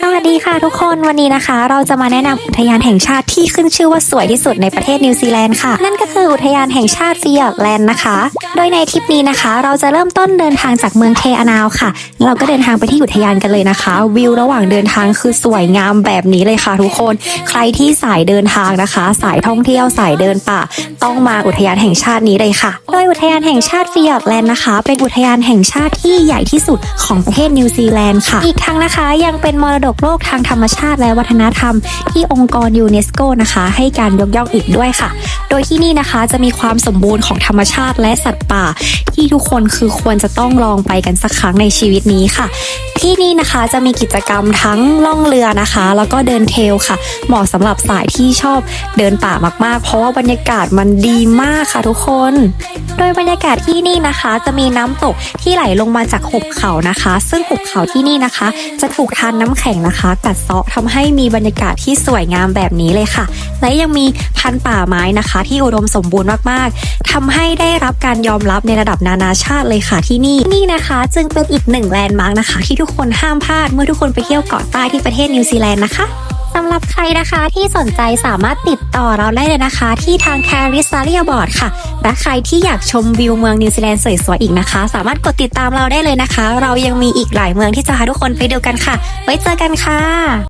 สวัสดีค่ะทุกคนวันนี้นะคะ เราจะมาแนะนำอุทยานแห่งชาติที่ขึ้นชื่อว่าสวยที่สุดในประเทศนิวซีแลนด์ค่ะ นั่นก็คืออุทยานแห่งชาติฟิยอร์ดแลนด์นะคะ โดยในทริปนี้นะคะ เราจะเริ่มต้นเดินทางจากเมืองเทอานาวค่ะ เราก็เดินทางไปที่อุทยานกันเลยนะคะ วิวระหว่างเดินทางคือสวยงามแบบนี้เลยค่ะ ทุกคนใครที่สายเดินทางนะคะ สายท่องเที่ยวสายเดินป่า ต้องมาอุทยานแห่งชาตินี้เลยค่ะ โดยอุทยานแห่งชาติฟิยอร์ดแลนด์นะคะ เป็นอุทยานแห่งชาติที่ใหญ่ที่สุดของประเทศนิวซีแลนด์ค่ะ อีกทั้งนะคะยังเป็นมรดกโลกทางธรรมชาติและวัฒนธรรม ที่องค์กรยูเนสโกนะคะ ให้การยกย่องอีกด้วยค่ะ โดยที่นี่นะคะจะมีความสมบูรณ์ของธรรมชาติและสัตว์ป่า ที่ทุกคนคือควรจะต้องลองไปกันสักครั้งในชีวิตนี้ค่ะที่นี่นะคะจะมีกิจกรรมทั้งล่องเรือนะคะ แล้วก็เดินเทลค่ะ เหมาะสำหรับสายที่ชอบเดินป่ามากๆ เพราะว่าบรรยากาศมันดีมากค่ะทุกคน โดยบรรยากาศที่นี่นะคะ จะมีน้ำตกที่ไหลลงมาจากหุบเขานะคะ ซึ่งหุบเขาที่นี่นะคะ จะถูกทานน้ำแข็งนะคะ กัดเซาะทำให้มีบรรยากาศที่สวยงามแบบนี้เลยค่ะ และยังมีพันธุ์ป่าไม้นะคะ ที่อุดมสมบูรณ์มากๆทำให้ได้รับการยอมรับในระดับนานาชาติเลยค่ะที่นี่นี่นะคะ จึงเป็นอีกหนึ่งแลนด์มาร์กนะคะ ที่ทุกคนห้ามพลาดเมื่อทุกคนไปเที่ยวเกาะใต้ที่ประเทศนิวซีแลนด์นะคะสำหรับใครนะคะที่สนใจสามารถติดต่อเราได้เลยนะคะ ที่ทาง c a r i s a r i a b o a r d ค่ะ และใครที่อยากชมวิวเมืองนิวซีแลนด์สวยๆอีกนะคะ สามารถกดติดตามเราได้เลยนะคะ เรายังมีอีกหลายเมืองที่จะพาทุกคนไปดูกันค่ะ ไว้เจอกันค่ะ